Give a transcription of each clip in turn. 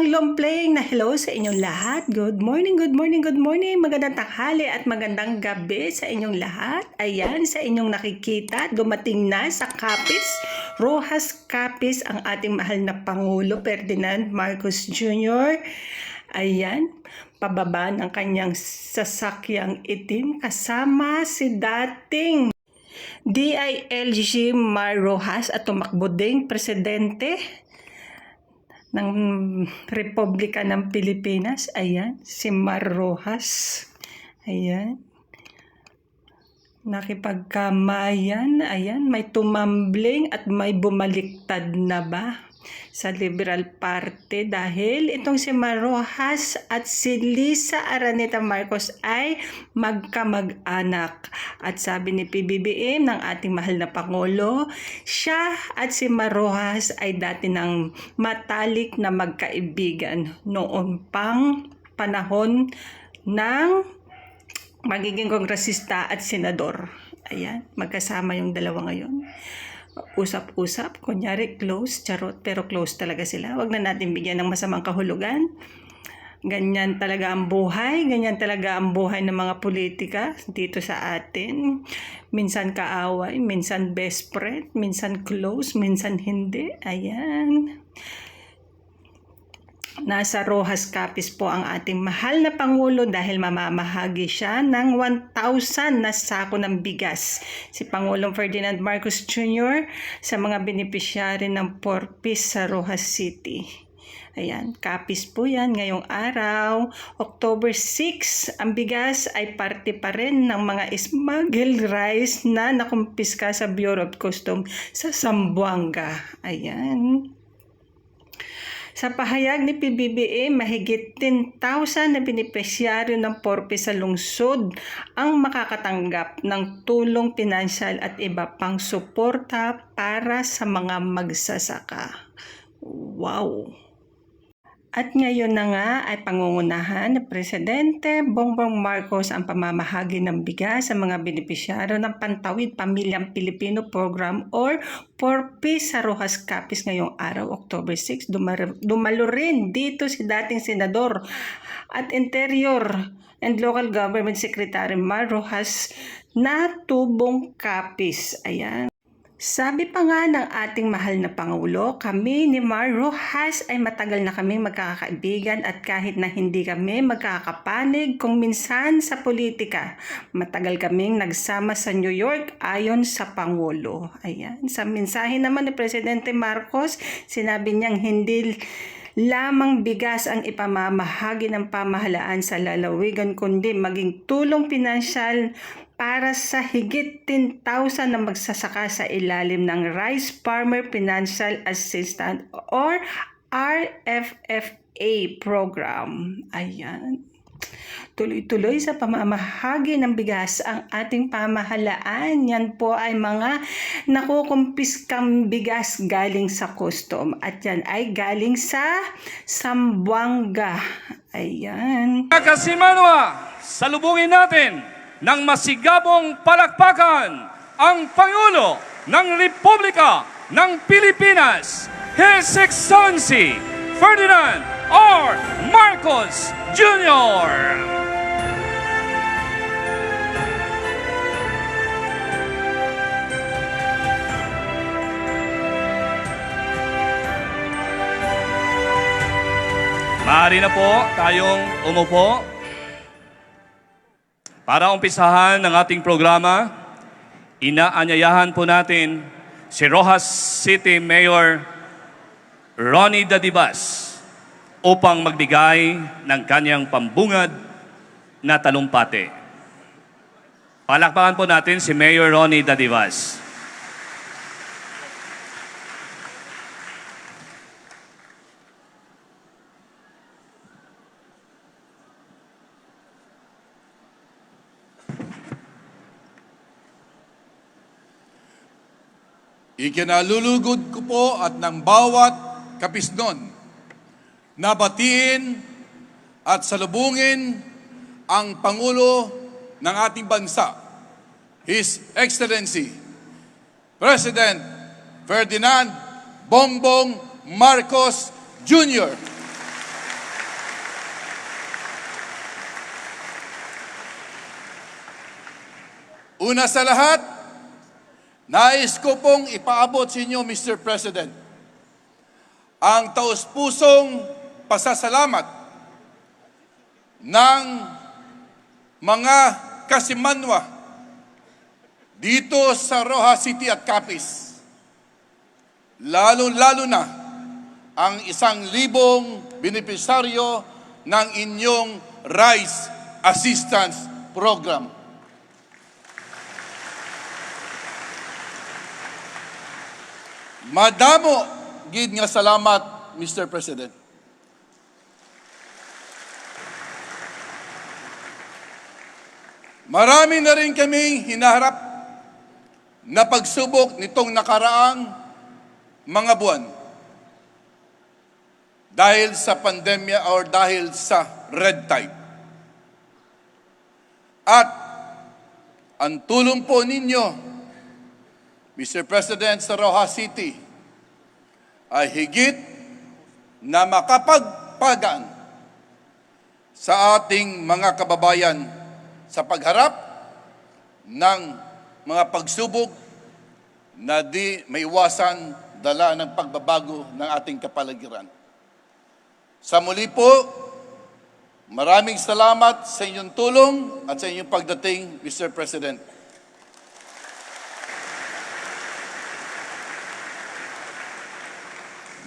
isang lompling na hello sa inyong lahat. Good morning, good morning, good morning. Magandang tanghali at magandang gabi sa inyong lahat. Ayan, sa inyong nakikita, dumating na sa Capiz, Rojas Capiz, ang ating mahal na Pangulo, Ferdinand Marcos Jr. Ayan, pababa ng kanyang sasakyang itim kasama si dating DILG Mar Rojas at tumakbo ding presidente ng Republika ng Pilipinas. Ayan, si Mar Rojas. Ayan. Nakipagkamayan. Ayan, may tumambling at may bumaliktad na ba sa Liberal Party dahil itong si Mar Rojas at si Lisa Araneta Marcos ay magkamag-anak. At sabi ni PBBM ng ating mahal na Pangulo, siya at si Mar Rojas ay dati ng matalik na magkaibigan noon pang panahon ng magiging kongresista at senador. Ayan, magkasama yung dalawa ngayon usap-usap, kunyari close, charot, pero close talaga sila. Huwag na natin bigyan ng masamang kahulugan. Ganyan talaga ang buhay, ganyan talaga ang buhay ng mga politika dito sa atin. Minsan kaaway, minsan best friend, minsan close, minsan hindi. Ayan. Nasa Rojas Capiz po ang ating mahal na Pangulo dahil mamamahagi siya ng 1,000 na sako ng bigas. Si Pangulong Ferdinand Marcos Jr. sa mga benepisyari ng Porpis sa Rojas City. Ayan, Capiz po yan ngayong araw. October 6, ang bigas ay parte pa rin ng mga smuggled rice na nakumpiska sa Bureau of Customs sa Zamboanga. Ayan. Sa pahayag ni PBBA, mahigit 10,000 na benepisyaryo ng Porpe sa lungsod ang makakatanggap ng tulong pinansyal at iba pang suporta para sa mga magsasaka. Wow! At ngayon na nga ay pangungunahan ni Presidente Bongbong Marcos ang pamamahagi ng bigas sa mga benepisyaryo ng Pantawid Pamilyang Pilipino Program or Porpi sa Rojas Capiz ngayong araw, October 6. Dumar- dumalo rin dito si dating Senador at Interior and Local Government Secretary Mar Rojas na tubong Capiz. Ayan. Sabi pa nga ng ating mahal na Pangulo, kami ni Mar Rojas ay matagal na kami magkakaibigan at kahit na hindi kami magkakapanig kung minsan sa politika, matagal kaming nagsama sa New York ayon sa Pangulo. Ayan. Sa mensahe naman ni Presidente Marcos, sinabi niyang hindi lamang bigas ang ipamamahagi ng pamahalaan sa lalawigan kundi maging tulong pinansyal para sa higit 10,000 na magsasaka sa ilalim ng Rice Farmer Financial Assistance or RFFA program. Ayan. Tuloy-tuloy sa pamamahagi ng bigas ang ating pamahalaan. Yan po ay mga nakukumpiskang bigas galing sa custom. At yan ay galing sa Sambuanga. Ayan. Kasimanwa, salubungin natin ng masigabong palakpakan ang Pangulo ng Republika ng Pilipinas, His Excellency Ferdinand R. Marcos Jr. Maaari na po tayong umupo. Para umpisahan ng ating programa, inaanyayahan po natin si Rojas City Mayor Ronnie Dadibas upang magbigay ng kanyang pambungad na talumpati. Palakpakan po natin si Mayor Ronnie Dadibas. Ikinalulugod ko po at ng bawat kapisnon na batiin at salubungin ang Pangulo ng ating bansa, His Excellency, President Ferdinand Bongbong Marcos Jr. Una sa lahat, nais ko pong ipaabot sa inyo, Mr. President, ang taus-pusong pasasalamat ng mga kasimanwa dito sa Rojas City at Capiz. Lalo-lalo na ang isang libong benepisaryo ng inyong Rice Assistance Program. Madamo gid nga salamat, Mr. President. Marami na rin kaming hinaharap na pagsubok nitong nakaraang mga buwan dahil sa pandemya or dahil sa red tide. At ang tulong po ninyo, Mr. President sa Rojas City, ay higit na makapagpagaan sa ating mga kababayan sa pagharap ng mga pagsubok na di maiwasan dala ng pagbabago ng ating kapaligiran. Sa muli po, maraming salamat sa inyong tulong at sa inyong pagdating, Mr. President.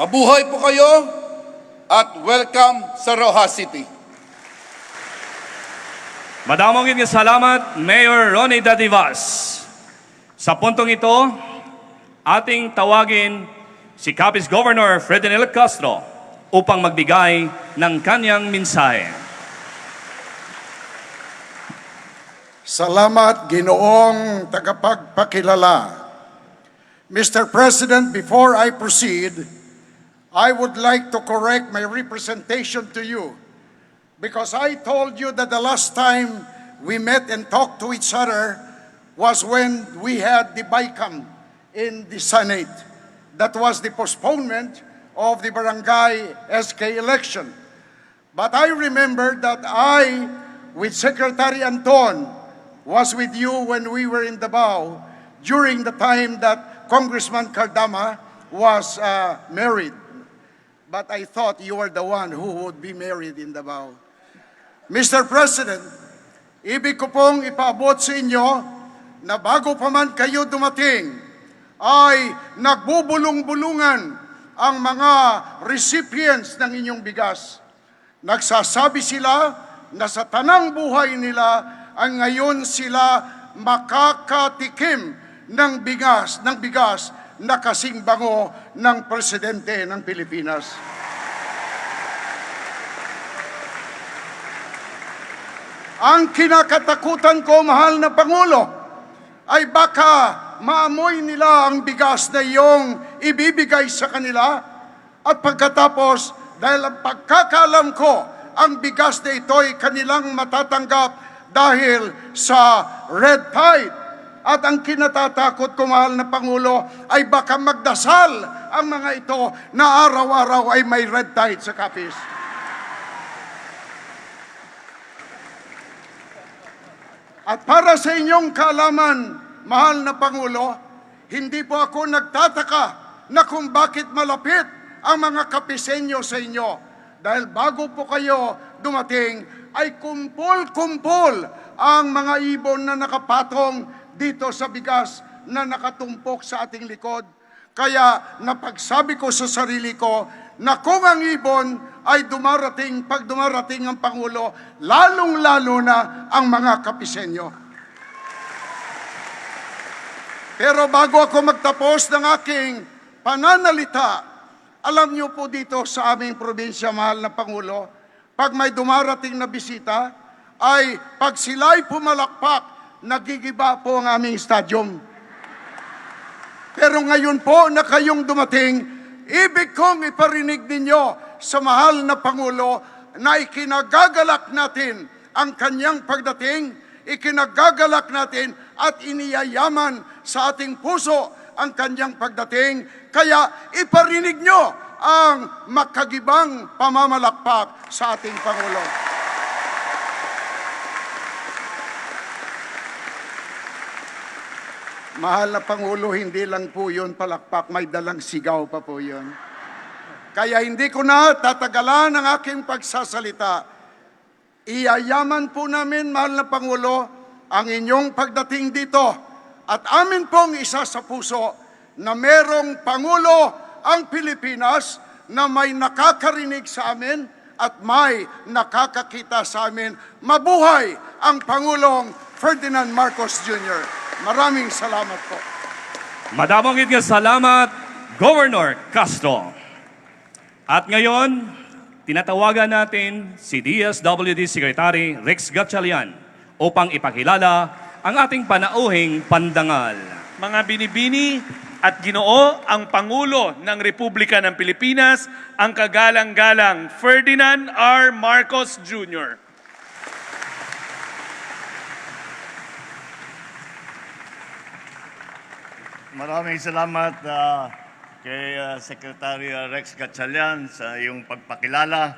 Mabuhay po kayo at welcome sa Rojas City. Madamong nga salamat, Mayor Ronnie Dadivas. Sa puntong ito, ating tawagin si Capiz Governor Ferdinand Castro upang magbigay ng kanyang mensahe. Salamat, Ginoong tagapagpakilala. Mr. President, before I proceed, I would like to correct my representation to you because I told you that the last time we met and talked to each other was when we had the BICAM in the Senate. That was the postponement of the barangay SK election. But I remember that I, with Secretary Anton, was with you when we were in Davao during the time that Congressman Cardama was uh, married. But I thought you were the one who would be married in Davao. Mr. President, ibig ko pong ipaabot sa inyo na bago pa man kayo dumating, ay nagbubulong-bulungan ang mga recipients ng inyong bigas. Nagsasabi sila na sa tanang buhay nila ang ngayon sila makakatikim ng bigas, ng bigas na kasing bango ng presidente ng Pilipinas. Ang kinakatakutan ko, mahal na Pangulo, ay baka maamoy nila ang bigas na iyong ibibigay sa kanila at pagkatapos, dahil ang pagkakalam ko, ang bigas na ito ay kanilang matatanggap dahil sa red tide. At ang kinatatakot ko, mahal na Pangulo, ay baka magdasal ang mga ito na araw-araw ay may red tide sa kapis. At para sa inyong kaalaman, mahal na Pangulo, hindi po ako nagtataka na kung bakit malapit ang mga kapisenyo sa inyo. Dahil bago po kayo dumating, ay kumpol-kumpol ang mga ibon na nakapatong dito sa bigas na nakatumpok sa ating likod. Kaya napagsabi ko sa sarili ko na kung ang ibon ay dumarating, pag dumarating ang Pangulo, lalong-lalo na ang mga kapisenyo. Pero bago ako magtapos ng aking pananalita, alam niyo po dito sa aming probinsya, mahal na Pangulo, pag may dumarating na bisita, ay pag sila'y pumalakpak, nagigiba po ang aming stadium. Pero ngayon po na kayong dumating, ibig kong iparinig ninyo sa mahal na Pangulo na ikinagagalak natin ang kanyang pagdating, ikinagagalak natin at iniyayaman sa ating puso ang kanyang pagdating. Kaya iparinig nyo ang makagibang pamamalakpak sa ating Pangulo. Mahal na Pangulo, hindi lang po yun palakpak, may dalang sigaw pa po yun. Kaya hindi ko na tatagalan ang aking pagsasalita. Iyayaman po namin, mahal na Pangulo, ang inyong pagdating dito. At amin pong isa sa puso na merong Pangulo ang Pilipinas na may nakakarinig sa amin at may nakakakita sa amin. Mabuhay ang Pangulong Ferdinand Marcos Jr. Maraming salamat po. Madamong nga salamat, Governor Castro. At ngayon, tinatawagan natin si DSWD Secretary Rex Gatchalian upang ipakilala ang ating panauhing pandangal. mga binibini at ginoo ang Pangulo ng Republika ng Pilipinas, ang kagalang-galang Ferdinand R. Marcos Jr. Maraming salamat ah, kay ah, Secretary Rex Gatchalian sa iyong pagpakilala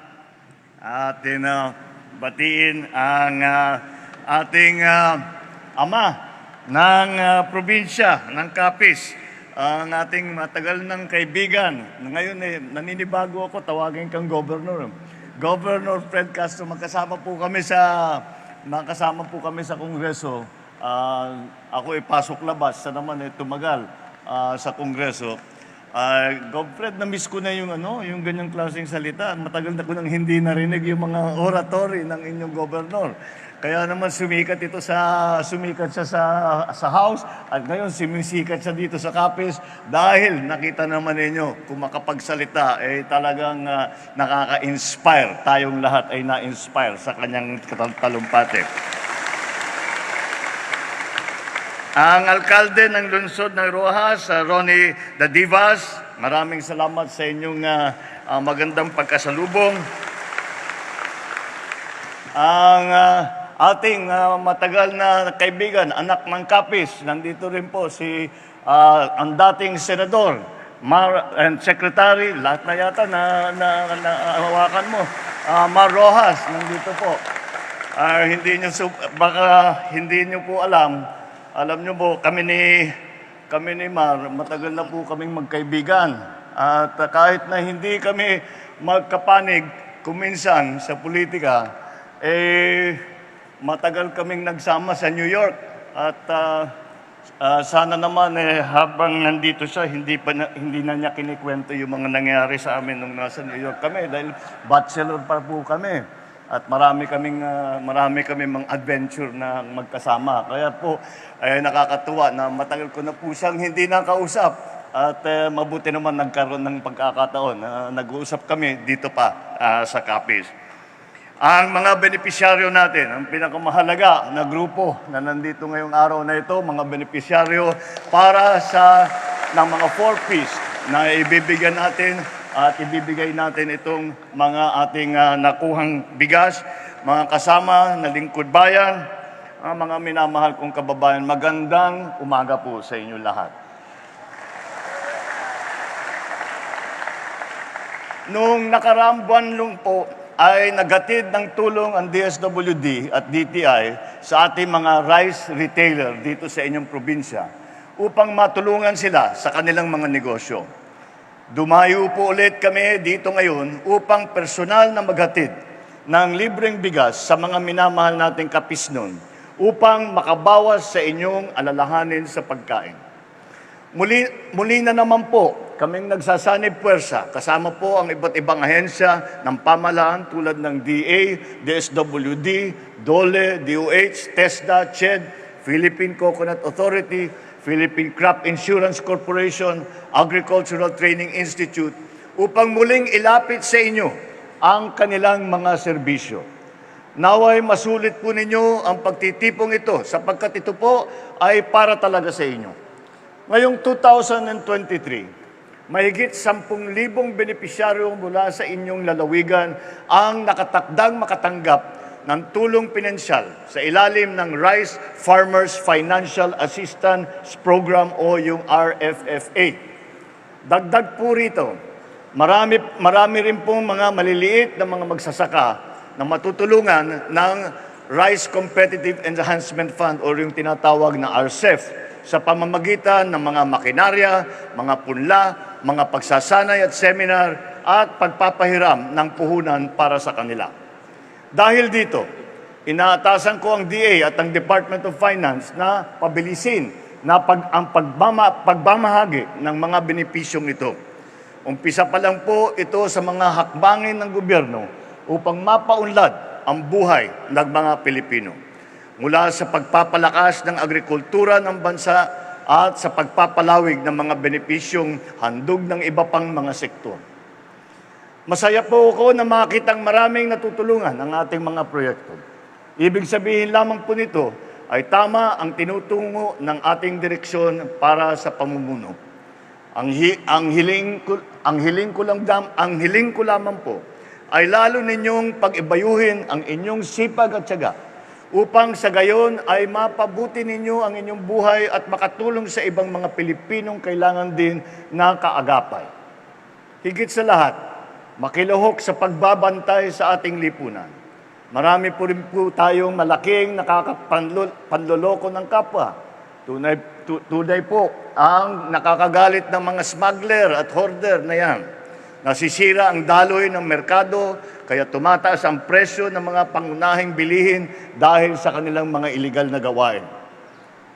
at din ah, batiin ang ah, ating ah, ama ng ah, probinsya ng Capiz, ang ating matagal ng kaibigan. Ngayon eh, naninibago ako, tawagin kang governor. Governor Fred Castro, magkasama po kami sa makasama po kami sa Kongreso. Ah, ako ipasok labas, sa naman eh, tumagal ah, sa Kongreso. Uh, Godfred, na-miss ko na yung, ano, yung ganyang klaseng salita. Matagal na ko nang hindi narinig yung mga oratory ng inyong gobernador. Kaya naman sumikat ito sa sumikat siya sa sa house at ngayon sumisikat siya dito sa Capiz dahil nakita naman ninyo kung makapagsalita eh talagang ah, nakaka-inspire. Tayong lahat ay na-inspire sa kanyang talumpati. Ang alkalde ng lungsod ng Rojas, uh, Ronnie Dadivas, maraming salamat sa inyong ah, ah, magandang pagkasalubong. Ang ah, ating ah, matagal na kaibigan, anak ng Kapis, nandito rin po si ah, ang dating senador, Mar, and Secretary, lahat na yata na, na, na hawakan mo, Ah, Mar Rojas, nandito po. Ah, hindi niyo baka hindi niyo po alam. Alam niyo po kami ni kami ni Mar matagal na po kaming magkaibigan. At ah, kahit na hindi kami magkapanig kuminsan sa politika, eh matagal kaming nagsama sa New York. At ah, ah, sana naman eh habang nandito siya hindi pa na, hindi na niya kinikwento yung mga nangyari sa amin nung nasa New York kami dahil bachelor pa po kami. At marami kaming ah, marami kami mga adventure na magkasama. Kaya po ay nakakatuwa na matagal ko na po siyang hindi nakausap. At eh, mabuti naman nagkaroon ng pagkakataon na nag-uusap kami dito pa ah, sa Capiz. Ang mga benepisyaryo natin, ang pinakamahalaga na grupo na nandito ngayong araw na ito, mga benepisyaryo para sa ng mga four-piece na ibibigyan natin at ibibigay natin itong mga ating ah, nakuhang bigas, mga kasama na lingkod bayan, ang mga minamahal kong kababayan, magandang umaga po sa inyo lahat. Noong nakaraang buwan lang po ay nagatid ng tulong ang DSWD at DTI sa ating mga rice retailer dito sa inyong probinsya upang matulungan sila sa kanilang mga negosyo. Dumayo po ulit kami dito ngayon upang personal na maghatid ng libreng bigas sa mga minamahal nating kapisnon upang makabawas sa inyong alalahanin sa pagkain. Muli, muli na naman po kaming nagsasanib puwersa kasama po ang iba't ibang ahensya ng pamalaan tulad ng DA, DSWD, DOLE, DOH, TESDA, CHED, Philippine Coconut Authority, Philippine Crop Insurance Corporation, Agricultural Training Institute upang muling ilapit sa inyo ang kanilang mga serbisyo. Naway masulit po ninyo ang pagtitipong ito sapagkat ito po ay para talaga sa inyo. Ngayong 2023, mahigit 10,000 benepisyaryo mula sa inyong lalawigan ang nakatakdang makatanggap ng tulong pinansyal sa ilalim ng Rice Farmers Financial Assistance Program o yung RFFA. Dagdag po rito, marami, marami rin pong mga maliliit na mga magsasaka na matutulungan ng Rice Competitive Enhancement Fund o yung tinatawag na RCEF sa pamamagitan ng mga makinarya, mga punla, mga pagsasanay at seminar at pagpapahiram ng puhunan para sa kanila. Dahil dito, inaatasan ko ang DA at ang Department of Finance na pabilisin na pag, ang pagbama, pagbamahagi ng mga benepisyong ito. Umpisa pa lang po ito sa mga hakbangin ng gobyerno upang mapaunlad ang buhay ng mga Pilipino. Mula sa pagpapalakas ng agrikultura ng bansa at sa pagpapalawig ng mga benepisyong handog ng iba pang mga sektor. Masaya po ako na makitang maraming natutulungan ang ating mga proyekto. Ibig sabihin lamang po nito ay tama ang tinutungo ng ating direksyon para sa pamumuno. Ang, hi- ang hiling ko, ang hiling ko lang dam, ang hiling ko lamang po ay lalo ninyong pag-ibayuhin ang inyong sipag at tiyaga upang sa gayon ay mapabuti ninyo ang inyong buhay at makatulong sa ibang mga Pilipinong kailangan din na kaagapay. Higit sa lahat, makiluhok sa pagbabantay sa ating lipunan. Marami po rin po tayong malaking nakakapanloloko ng kapwa. Tunay, tu- tunay po ang nakakagalit ng mga smuggler at hoarder na yan. Nasisira ang daloy ng merkado, kaya tumataas ang presyo ng mga pangunahing bilihin dahil sa kanilang mga iligal na gawain.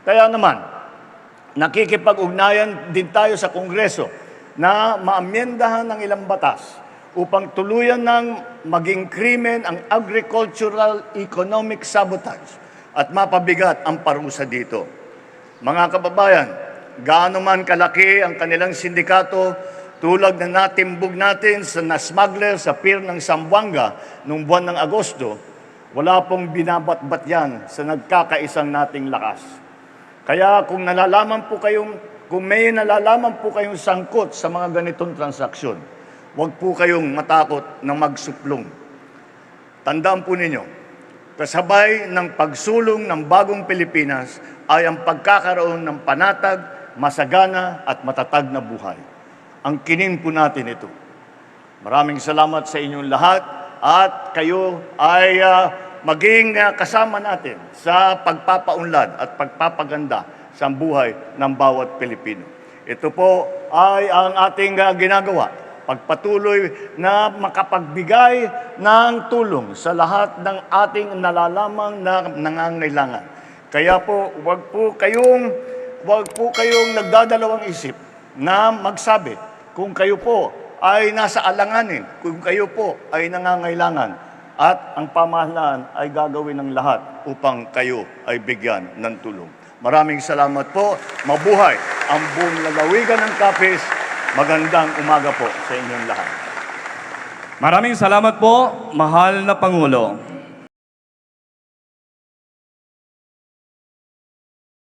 Kaya naman, nakikipag-ugnayan din tayo sa Kongreso na maamyendahan ng ilang batas upang tuluyan ng maging krimen ang agricultural economic sabotage at mapabigat ang parusa dito. Mga kababayan, gaano man kalaki ang kanilang sindikato, tulad na natimbog natin sa na smuggler sa pier ng Zamboanga noong buwan ng Agosto, wala pong binabatbat yan sa nagkakaisang nating lakas. Kaya kung nalalaman po kayong, kung may nalalaman po kayong sangkot sa mga ganitong transaksyon, huwag po kayong matakot na magsuplong. Tandaan po ninyo, kasabay ng pagsulong ng bagong Pilipinas ay ang pagkakaroon ng panatag, masagana at matatag na buhay. Ang kinin po natin ito. Maraming salamat sa inyong lahat at kayo ay ah, maging ah, kasama natin sa pagpapaunlad at pagpapaganda sa buhay ng bawat Pilipino. Ito po ay ang ating ah, ginagawa pagpatuloy na makapagbigay ng tulong sa lahat ng ating nalalamang na nangangailangan. Kaya po, wag po kayong wag po kayong nagdadalawang isip na magsabi kung kayo po ay nasa alanganin, kung kayo po ay nangangailangan at ang pamahalaan ay gagawin ng lahat upang kayo ay bigyan ng tulong. Maraming salamat po. Mabuhay ang buong lalawigan ng Kapis. Magandang umaga po sa inyong lahat. Maraming salamat po, mahal na Pangulo.